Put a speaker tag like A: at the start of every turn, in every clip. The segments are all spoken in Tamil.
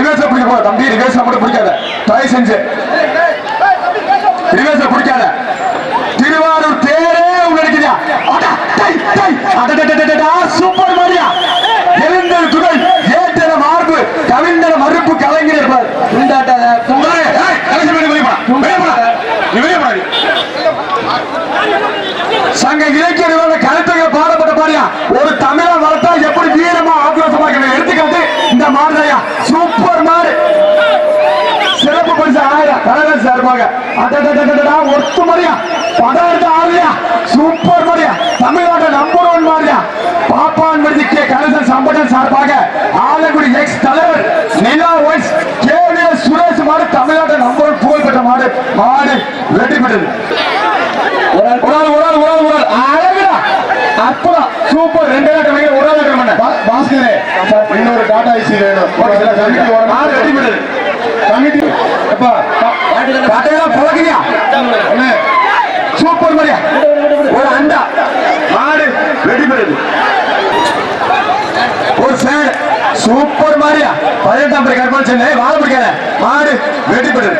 A: தம்பி ரிவேஸ்ல மட்டும் பிடிக்காத. தயவு செஞ்சு. ரிவேஸ்ல பிடிக்காத. திருவாரூர் தேரே உங்களுக்கு சூப்பர் மாரியா. எழுந்தல் துணை ஏற்றன மார்பு கவிழ்ந்தன மறுப்பு கலைஞர் நீ. சங்க இலக்கிய நிறுவன கருத்துகள் பாடப்பட்ட பாரியா? ஒரு தமிழை வளர்த்தா எப்படி வீரமா ஆக்ரோஷமா இருக்கணும். எடுத்துக்காட்டு இந்த மாடுதையா சூப்பர் மாடு சிறப்பு பரிசு ஆயிரம் கழகம் சார்பாக அடடடடடடா, ஒத்து மாதிரியா படம் எடுத்த ஆளுயா சூப்பர் மாதிரியா தமிழ்நாட்டு நம்பர் ஒன் மாதிரியா பாப்பான் விடுதி கே கணேசன் சம்பட்டன் சார்பாக ஆலங்குடி எக்ஸ் தலைவர் நிலா ஒய்ஸ் கே சுரேஷ் மாடு தமிழ்நாட்டு நம்பர் ஒன் புகழ்பெற்ற மாடு மாடு வெற்றி பெற்றது உடல் உடல் உடல் உடல் அழகுடா அற்புதம் சூப்பர் ரெண்டு நாட்டு வைக்க ஒரு ஆள் பண்ண
B: பாஸ்கரே இன்னொரு டாடா ஐசி வேணும் ஒரு கமிட்டி கமிட்டி அப்பா
A: கட்டையெல்லாம் பழகிறியா சூப்பர் மரியா. ஒரு அண்டா. மாடு ரெடி பெறுது ஒரு சேர் சூப்பர் மாரியா. பதினெட்டாம் படி கற்பனை சென்னை வாழ பிடிக்காத மாடு வெடி பெறுது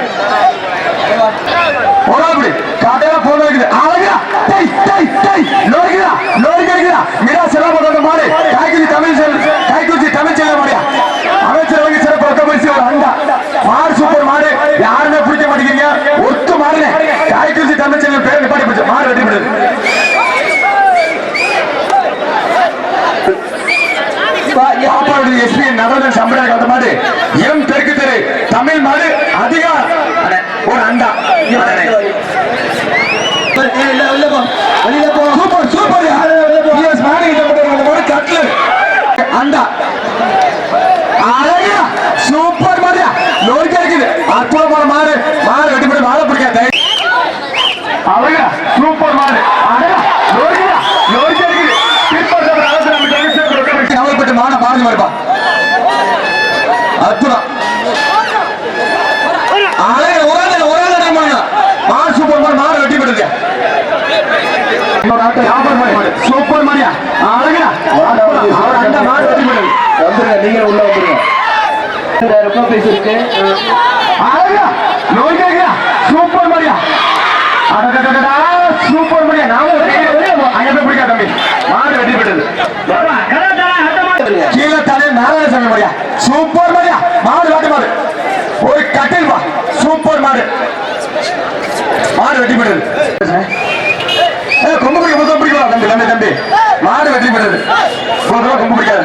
A: போராப்படி காட்டையெல்லாம் போன வைக்குது அழகா டேய் டேய் டேய் லோரிக்குதா லோரிக்கு இருக்குதா மீரா செலவு போட்ட மாடு காய்க்குச்சி தமிழ் செல் காய்க்குச்சி தமிழ் செல்ல மாடியா அமைச்சரவைக்கு சிறப்பு ஒக்க பரிசு ஒரு அண்டா மாடு சூப்பர் மாடு யாருமே பிடிக்க மாட்டேங்கிறீங்க ஒத்து மாடுனே காய்க்குச்சி தமிழ் செல்வன் பேர் நிப்பாட்டி பிடிச்ச மாடு வெட்டி விடுது பாப்பாவுடைய எஸ்பி நடராஜன் கட்ட மாதிரி மாடு எம் தெற்கு தெரு. தமிழ் மாடு அதிகாரம் ஒரு அண்டா. சூப்பர் சூப்பர் கட்லர் அண்டா. அழகா சூப்பர் மாடியா லோரிக்கா இருக்குது அற்புதமான மாடு மாடு வெட்டி போட்டு மாலை பிடிக்காத அழகா சூப்பர் மாடு அழகா லோரிக்கா லோரிக்கா இருக்குது திருப்பதி அரசு பாருங்க வருப்பா அற்புதம். அழகா சூப்பர் மாரியா அழகா அந்த மாடு வெட்டி போடுங்க
B: வந்துருங்க நீங்க உள்ள வந்துருங்க.
A: அழகா நோய் கேக்குதா சூப்பர் மரியா சூப்பர் மரியா நாம அங்க பிடிக்கா தம்பி? மாடு வெட்டி விட்டது கீழே தலை நாராயணசாமி மரியா சூப்பர் மரியா மாடு வாட்டு மாடு ஒரு கட்டில் வா சூப்பர் மாடு மாடு விட்டது ஏ, கொம்பு பிடிக்க முதல் பிடிக்கலாம் தம்பி தம்பி தம்பி. மாடு வெட்டி விட்டது கொம்பு பிடிக்காது.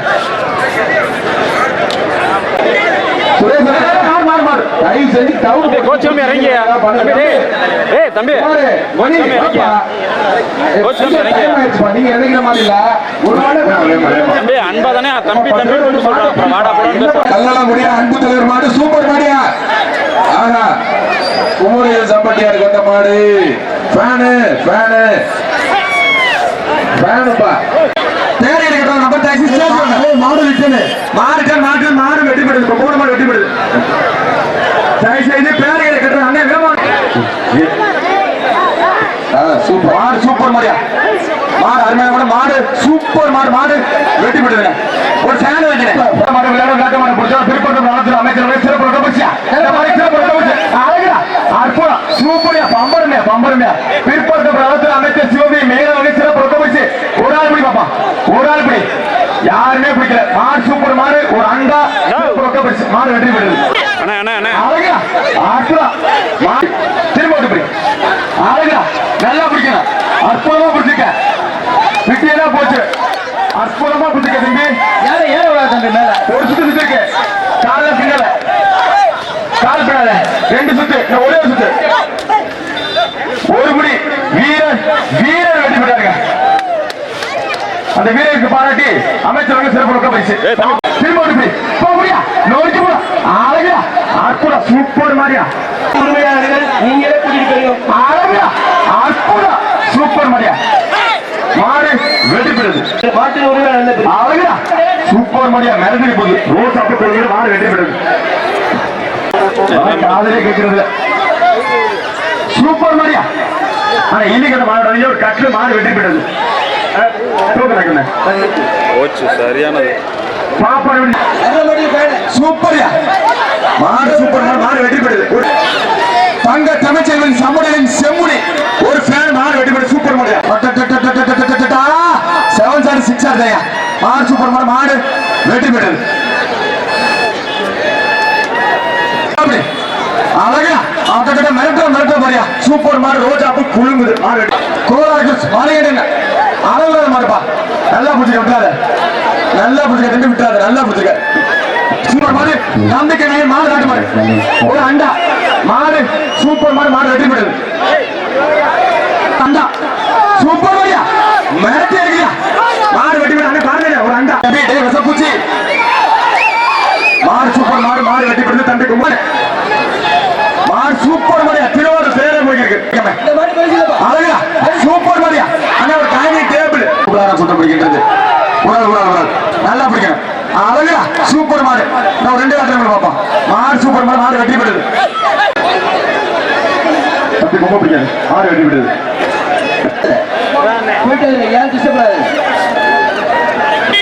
A: சுரேஷ் மாடு மாடு மாடு. தயவு செஞ்சு டவுன்
C: கோச்சம் இறங்கி ஏய் தம்பி
B: பாரு, மணி,
C: கோச்சம் இறங்கி
B: பாப்பா.
C: கோச்சம்
B: கொஞ்சம்
C: இறங்கி.
B: time ஆயிடுச்சுப்பா, நீங்க இறங்கிற மாதிரி இல்ல. ஒரு நாள்
C: தம்பி அன்பா தானே தம்பி தம்பி சொல்றான் அப்புறம் வாடா போடான்னு பேசுறான்.
B: கல்லணமுடியா அன்பு தலைவர் மாடு சூப்பர் ஆஹா குமரியில் சம்பட்டியாருக்கு வந்த மாடு. ஃபேனு ஃபேனு ஃபேனுப்பா
A: தேடி எடுக்கிற நம்பர் டாக்ஸி மாடு ரிட்டர்னு மாடு மாடு மாடு வெட்டி போடுது இப்போ மூணு மாடு வெட்டி போடுது தயவு செய்து பேர் எடுக்கிற அண்ணே வேமா. சூப்பர். மாடு சூப்பர் மாடியா மாடு அருமையான மாடு மாடு சூப்பர் மாடு மாடு வெட்டி போடுதுங்க ஒரு சேனல் மாடு விளையாட விளையாட்டு மாடு பிடிச்சா திருப்பதி வளர்த்து அமைச்சர் சிறப்பு ரொட்டபட்சியா இந்த மாதிரி சிறப்பு ரொட்டபட்சி அழகா அற்புதம் சூப்பரியா பம்பருமையா பம்பருமையா பிற்படுத்த வளர்த்து அமைச்சர் சிவபி மேல சிறப்பு ரொட்டபட்சி ஒரு ஆள் பிடி பாப்பா ஒரு ஆள் பிடி யாருமே பிடிக்கல மாடு சூப்பர் மாடு ஒரு அண்டா சிறப்பு ரொட்டபட்சி மாடு வெற்றி பெறுது
C: அண்ணா அண்ணா அண்ணா.
A: அழகா அற்புதம் மாடு திரும்ப ஓட்டு பிடி. அழகா நல்லா பிடிக்கணும். அற்புதமா விட்டியதா போச்சு. அற்புதமா பிடிச்சிக்க தம்பி. ஏற ஏற விடாது தம்பி மேல? ஒரு சுத்து சுத்து இருக்கு. கால பின்னல கால் பின்னால ரெண்டு சுத்து. ஒரே சுத்து. ஒரு முடி வீரர் வீரர் வெட்டி விட்டாருங்க அந்த வீரருக்கு பாராட்டி அமைச்சர் சிறப்பு பரிசு
C: ஏய், தம்பி.
A: திரும்ப ஓட்டு பிடி போ முடியா நோக்கி போடா அழகா அற்புதம் சூப்பர் மாதிரியா நீங்களே கூட்டிட்டு அழகா அற்புதம். சூப்பர் மாதிரியா மாடு வெட்டி பெறுது. அழகா சூப்பர் மாதிரியா மிரட்டி போகுது ரோஸ் அப்படி போகுது மாடு வெட்டி பெறுது. காதலே கேட்கறது சூப்பர் மாதிரியா ஆனா இன்னைக்கு அந்த மாடு ஒரு கட்டில மாடு வெட்டி பெறுது.
C: சரியானது.
A: பாப்பா சூப்பர்யா. மாடு சூப்பர் மாடு மாடு வெற்றி பெறுது தங்க தமிழ்ச்செல்வன் சமுடையின் செம்முடி ஒரு ஃபேன் மாடு வெற்றி பெறுது சூப்பர் மாடு. செவன் சார் சிக்ஸ் ஆர் தயா. மாடு சூப்பர் மாடு மாடு வெற்றி பெறுது அப்படி. அழகா. அவட்ட மிரட்ட மிரட்ட பாரியா சூப்பர் மாடு ரோஜா பூ குழுங்குது மாடு கோலாக்கு மாலையடுங்க அழகாத மாடுப்பா நல்லா பிடிச்சிக்க விட்டாத நல்லா பிடிச்சிக்க தம்பி விட்டாத நல்லா பிடிச்சிக்க சூப்பர் மாடு நம்பிக்கை நாய் மாடு நாட்டு மாடு. ஒரு அண்டா. மாடு சூப்பர் மாடு மாடு வெற்றி பெறுது அண்டா. சூப்பர் மாடியா? மிரட்டி அடிக்கியா மாடு வெட்டி பாருங்க ஒரு அண்டா. விசப்பூச்சி மாடு சூப்பர் மாடு மாடு வெட்டி பெறுது தம்பி குமார் மாடு சூப்பர் மாடியா? திருவாரூர் பேரே போயிருக்கு. அழகா சூப்பர் மாடியா? அண்ணா ஒரு டைனிங் டேபிள் உடாரா சுத்தம் பிடிக்கின்றது. உடால் உடால் நல்லா பிடிக்கணும் அழகா சூப்பர் மாடு. நான் ஒரு ரெண்டு காட்டுறேன் பார்ப்போம் மாடு சூப்பர் மாடு மாடு வெட்டி விடுது. அப்படி ரொம்ப பிடிக்காது மாடு வெட்டி விடுது.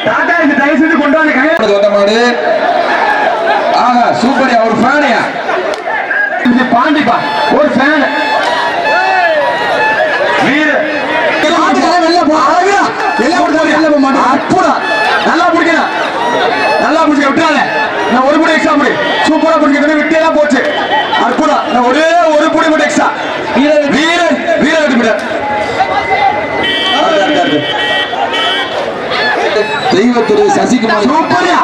A: டாடா தயவு
B: மாடு. ஆஹா சூப்பர்யா. ஒரு ஃபேனையா?
A: பாண்டிப்பா. ஒரு ஃபேன் வீர அழகா எல்லாம் கொடுத்தாங்க அற்புதம் நல்லா பிடிக்கணும் நல்லா பிடிக்க விட்டுறாங்க நான் ஒரு புடி எக்ஸ்ட்ரா முடி சூப்பரா பிடிக்கிறது விட்டே தான் போச்சு. அற்புதம். ஒரே ஒரு புடி மட்டும் எக்ஸ்ட்ரா வீரன் வீரன் வீரன் வெட்டி விட்டார்
B: தெய்வத்திரு சசிகுமார்.
A: சூப்பர்யா.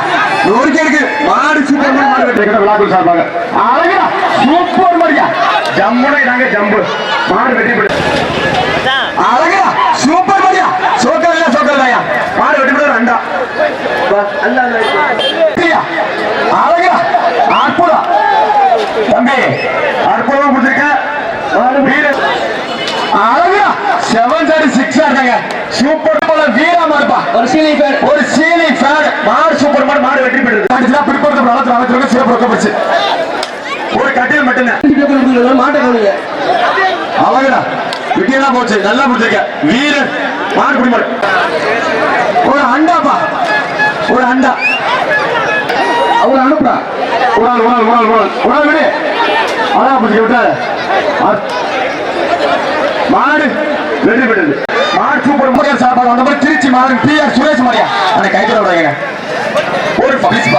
A: நூறுக்கு இருக்கு மாடு சூப்பர் மாடு மாடு வெட்டி விழாக்குள் சார்பாக. அழகா. சூப்பர் மாடியா ஜம்முனை நாங்க ஜம்பு. மாடு வெட்டி விடு அழகா. சூப்பர் மாடியா சோக்கல் இல்ல சோக்கல் தாயா மாடு வெட்டி விடு ரெண்டா இல்லையா? அழகா அற்புதம் தம்பி அற்புதமா பிடிச்சிருக்க மாடு வீரன் அழகா செவன் சாரி சிக்ஸ் இருந்தாங்க சூப்பர் போல வீரமா இருப்பா ஒரு சீலி ஃபேன் ஒரு சீலி ஃபேன் மாடு சூப்பர் மாடு மாடு வெற்றி பெற்றது. அடிச்சா பிற்படுத்த வளர்த்து வளர்த்து சிறப்பு ரொக்கப்பச்சு ஒரு கட்டில் மட்டும்தான்
D: மாட்டை
A: அழகுடா விட்டியெல்லாம் போச்சு. நல்லா பிடிச்சிருக்க. வீரன் மாடு குடி மாடு ஒரு அண்டாப்பா. ஒரு அண்டா. அவர் அனுப்புறா ஒரு ஆள் ஒரு ஆள் ஒரு ஆள் ஒரு ஆள். விடு. அழகா பிடிச்சிக்க விட்டாரு மாடு வெற்றி பெற்றது. ஒரு சூப்பர் சார்பாக சாப்பாடு திருச்சி மாடு பி ஆர் சுரேஷ் மாதிரியா அந்த கைத்துல ஒரு ப்ளீஸ்